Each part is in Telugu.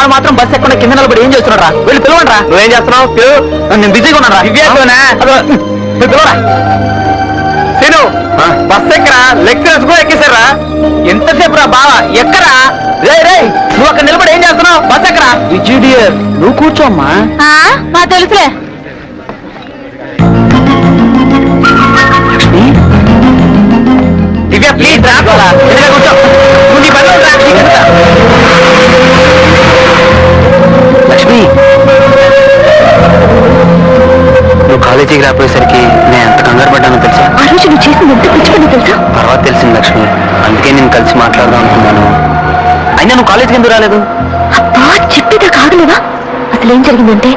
వాడు మాత్రం బస్ ఎక్కడ కింద నిలబడి ఏం చేస్తున్నాడు రా? వెళ్ళి పిలవండి రా. నువ్వేం చేస్తున్నావు? పిలు. నేను బిజీగా ఉన్నాను రా. పిలవరా? సీను బస్ ఎక్కరా? లెక్చరర్స్ కూడా ఎక్కేశారా ఎంతసేపు రా బావా? ఎక్కరా? రే రే నువ్వు అక్కడ నిలబడి ఏం చేస్తున్నావు? బస్ ఎక్కరా? విజయడియర్ నువ్వు కూర్చోమ్మా. మా తెలుసులే. దివ్య ప్లీజ్ రా కూర్చో. నువ్వు నీ పనిలో రా. లక్ష్మి. నువ్వు కాలేజీకి రాపోయేసరికి నేను ఎంత కంగారు పడ్డానో తెలుసా? ఆ రోజు నువ్వు చేసింది ఎంత పిచ్చి పని తెలుసా? తర్వాత తెలిసింది లక్ష్మి. అందుకే నేను కలిసి మాట్లాడదాం అనుకున్నాను. అయినా నువ్వు కాలేజీకి ఎందుకు రాలేదు? అబ్బా చెప్పేదా కాగలేవా అసలు ఏం జరిగిందంటే?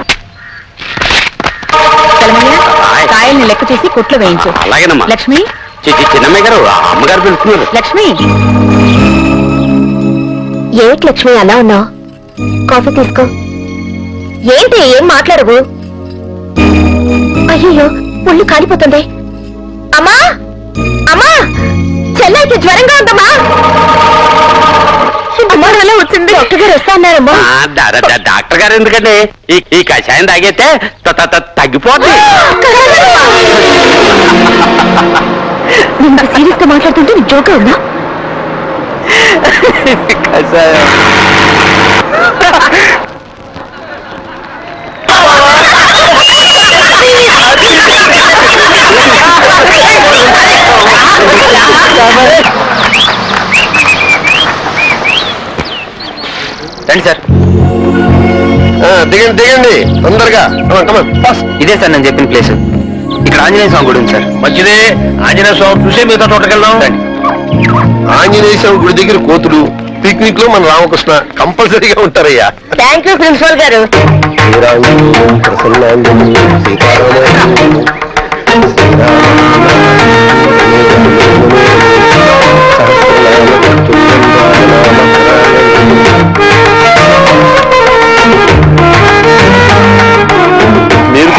కాయల్ని లెక్క చేసి కొట్లో వేయించు. అలాగేనమ్మా. లక్ష్మి. చిన్నమ్మాయి గారు అమ్మగారు పిలుస్తున్నారు. లక్ష్మి. ఏమిటి లక్ష్మి అలా ఉన్నావు? కాఫీ తీసుకో. ఏంటి ఏం మాట్లాడవు? అయ్యో ఒళ్ళు కాలిపోతుంది. అమ్మా! అమ్మా! చెల్లైకి జ్వరంగా ఉందమ్మా! అలా వచ్చింది. డాక్టర్ గారు వస్తా అన్నారమ్మా. డాక్టర్ గారు ఎందుకండి? ఈ ఈ కషాయం తాగితే త- త- త- తగ్గిపోతుంది నేను సీరియస్గా మాట్లాడుతుంటే జోక్గా ఉందా? కషాయం. రండి సార్. దిగండి దిగండి. తొందరగా. ఇదే సార్ నేను చెప్పిన ప్లేస్ ఇక్కడ ఆంజనేయ స్వామి గుడి ఉంది సార్. మంచిదే. ఆంజనేయ స్వామి చూసే మిగతా తోటకెళ్దాం. ఆంజనేయ స్వామి గుడి దగ్గర కోతులు పిక్నిక్లో మన రామకృష్ణ కంపల్సరీగా ఉంటారయ్యా. థ్యాంక్ యూ ప్రిన్సిపల్ గారు. శ్రీరాములు, ప్రసన్నాంజనేయులు, సీతారాములు,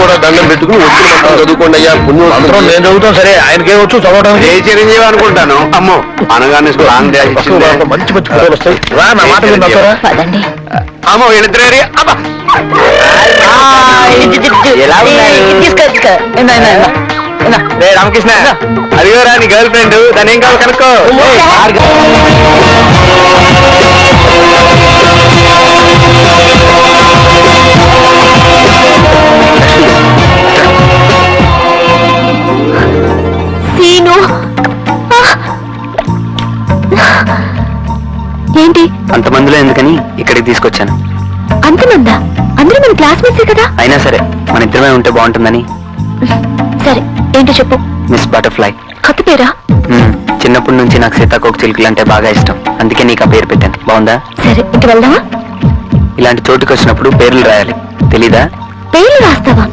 కూడా దండం పెట్టుకుని వచ్చిన మొత్తం చదువుకోండి అయ్యా పుణ్యం వస్తుంది. నేను చదువుతాం సరే ఆయనకే వచ్చు చదవడం ఏ చిరంజీవి అనుకుంటాను? అమ్మో. అనగానే లాంగ్ డే ఇచ్చిందే. మంచి మంచి కథలు వస్తాయి. రా నా మాట విని వస్తారా పదండి. అమ్మో వీళ్ళిద్దరే అబ్బా. ఎలా రే రామకృష్ణ. అదిగోరా నీ గర్ల్ ఫ్రెండ్ దాని ఏం కావాలి కనుక్కో. తీసుకొచ్చాను. అంతమందా అందరూ మన క్లాస్మేట్సే కదా? అయినా సరే మన ఇద్దరమే ఉంటే బాగుంటుందని. సరే ఏంటో చెప్పు. Miss butterfly. కొత్త పేరా. చిన్నప్పటి నుంచి నాకు సీతాకోక చిలుకలు అంటే బాగా ఇష్టం. అందుకే నీకు ఆ పేరు పెట్టాను. బాగుందా? సరే ఇంక వెళ్దామా? ఇలాంటి చోటుకి వచ్చినప్పుడు పేర్లు రాయాలి. తెలీదా? పేర్లు రాస్తావా?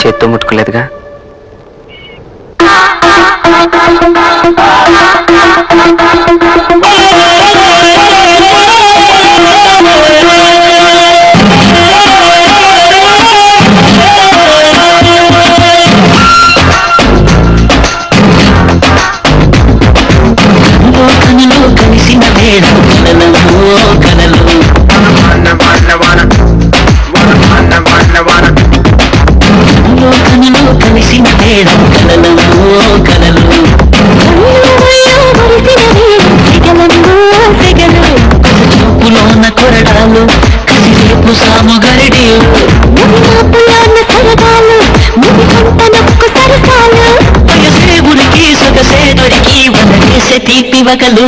చేత్తో ముట్టుకోలేదుగా? కనులు కలిసిన వేళ కలలు వేడం కలలు కలలు చూపులోన కొరడాలు కదిలేపు సాముగరిడి పయసేవునికి సొగసే దొరికి వదలేసే తీపి వగలు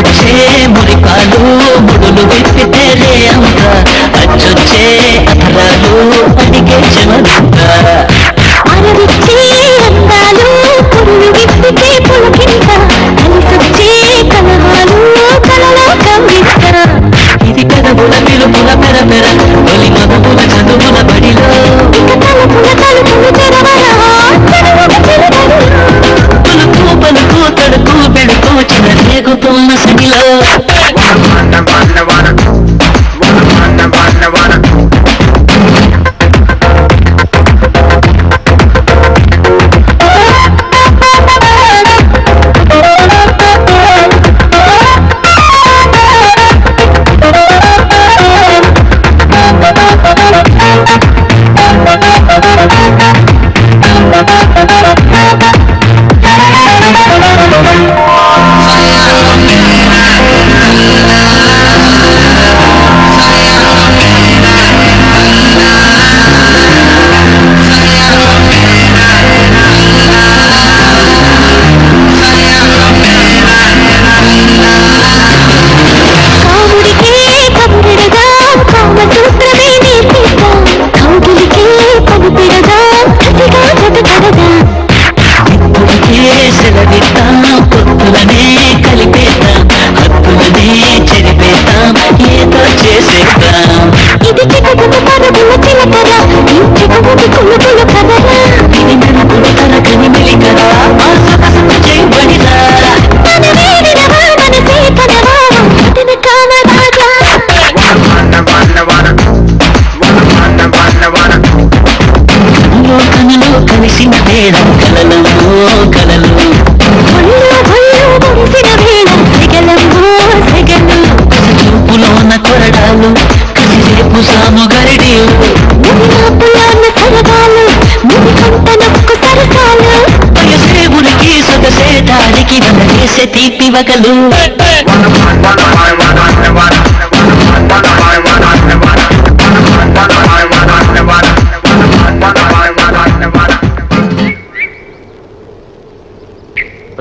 అచ్చొచ్చే మురిపాలు బుడులు విప్పితేలే అంత అచ్చొచ్చే అధరాలు అడిగే చెమరంత.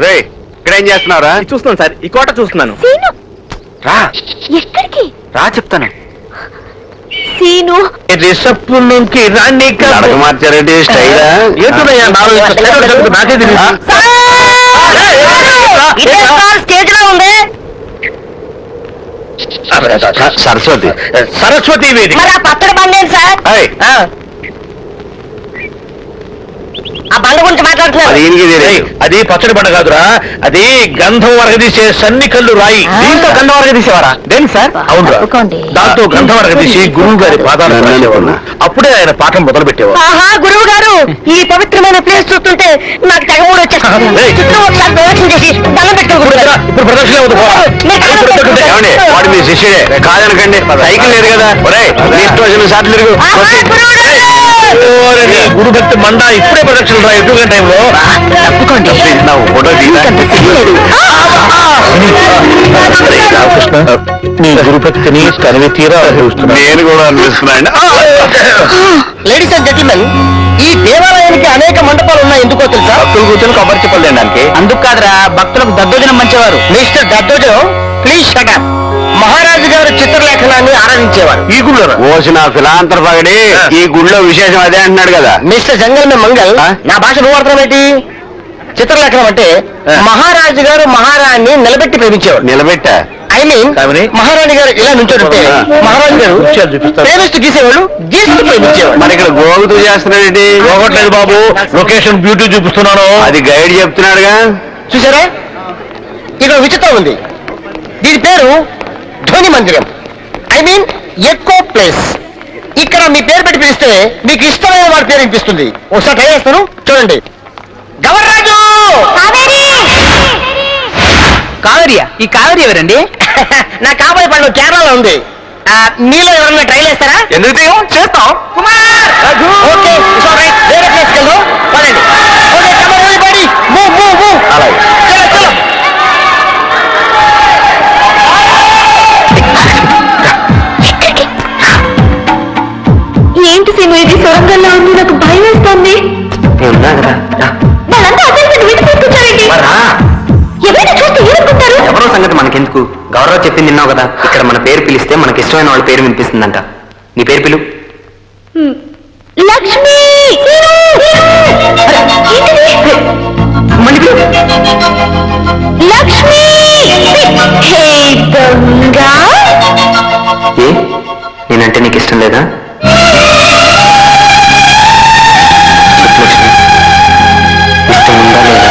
రే ఇక్కడ ఏం చేస్తున్నారా చూస్తున్నాను సార్ ఈ కోట చూస్తున్నాను. సీను! రా. ఎక్కడికి? రా చెప్తాను. సీను! స్టైలా. ఏంటున్నాయా నాలుగు నాకే తెలియదు. స్టేజ్లో ఉంది. సరస్వతి. సరస్వతి వేదిక మరి ఆ బండి సార్? ఆ బండి గురించి అది మాట్లాడుతున్నారు పచ్చడి పంట కాదురా. అది గంధం వరగదీసే సన్ని కళ్ళు రాయి. దీంతో గంధం వరకు తీసేవారా దేనికి సార్ అవునురా. తప్పుకోండి. దాంతో గంధం వరగదీసి గురువు గారి పాదాలు. అప్పుడే ఆయన పాఠం మొదలు పెట్టేవాడు ఆహా గురువు గారు ఈ పవిత్రమైన ప్లేస్ చూస్తుంటే నాకు తెగమూడు వచ్చేస్తుంది. ఇప్పుడు ప్రదక్షిణ వాడు మీ శిష్యుడే. కాదనకండి. సైకిల్ లేదు కదా. ఒరే నీ ఇష్టం వచ్చిన సార్లు తిరుగు. గారు! భక్తి మండ ఇప్పుడే ప్రదక్షిణ రా ఎదుగు టైంలో తప్పుకోండి నా ఫోటో దిగా అరే, రామకృష్ణ నీ గురు భక్తిని కనివి తీరా నేను కూడా అనిపిస్తున్నాను లేడీస్ అండ్ జెంటిల్మెన్ ఈ దేవాలయానికి అనేక మండపాలు ఉన్నాయి ఎందుకో తెలుసా? కూర్చొని కొబ్బరి చెప్పలు తినడానికి. అందుకు కాదురా భక్తులకు దద్దోజనం మంచివారు. మిస్టర్ దద్దోజనం ప్లీజ్ షటప్ మహారాజు గారు చిత్రలేఖనాన్ని ఆరాధించేవారు. ఈ గుళ్ళోనా? ఓసిన ఫిలాంతర పగడి ఈ గుళ్ళో విశేషం అదే అంటున్నాడు కదా. మిస్టర్ జంగల్ మే మంగల్? నా భాష నువ్వు అర్థం ఏంటి? చిత్రలేఖనం అంటే. మహారాజు గారు మహారాణి నిలబెట్టి ప్రేమించేవాడు నిలబెట్టా? I mean? మహారాణి గారు ఇలా నుంచోడుంటే. మహారాజు గారు. ప్రేమిస్తూ గీసేవాళ్ళు గీస్తూ ప్రేమించేవాడు మరి ఇక్కడ గోగుతూ చేస్తున్నాడేంటి పోగొట్టలేదు బాబు లొకేషన్ బ్యూటీ చూపిస్తున్నాను. అది గైడ్ చెప్తున్నాడుగా. చూసారా? ఇక్కడ విచిత్రం ఉంది. దీని పేరు ధ్వని మందిరం. ఐ మీన్ ఎకో ప్లేస్ ఇక్కడ మీ పేరు పెట్టి పిలిస్తే మీకు ఇష్టమైన వాడి పేరు వినిపిస్తుంది. ఒకసారి ట్రై చేస్తాను. చూడండి. గవర్రాజు! కావేరియా? ఈ కావేరి ఎవరండి? నా కాబోయే పండు కేరళలో ఉంది. ఆ, మీలో ఎవరన్నా ట్రై చేస్తారా? ఎందుకు? చేస్తాం. కుమార్! ఓకే వేరే ప్లేస్ వెళ్దాం. పదండి. Okay come on everybody move move మనకెందుకు గౌరవ్ చెప్పింది విన్నావు కదా? ఇక్కడ మన పేరు పిలిస్తే మనకి ఇష్టమైన వాళ్ళ పేరు వినిపిస్తుందంట. నీ పేరు పిలు. లక్ష్మి! లక్ష్మి! ఏ? నేనంటే నీకు ఇష్టం లేదా. ఇష్టం ఉందా లేదా?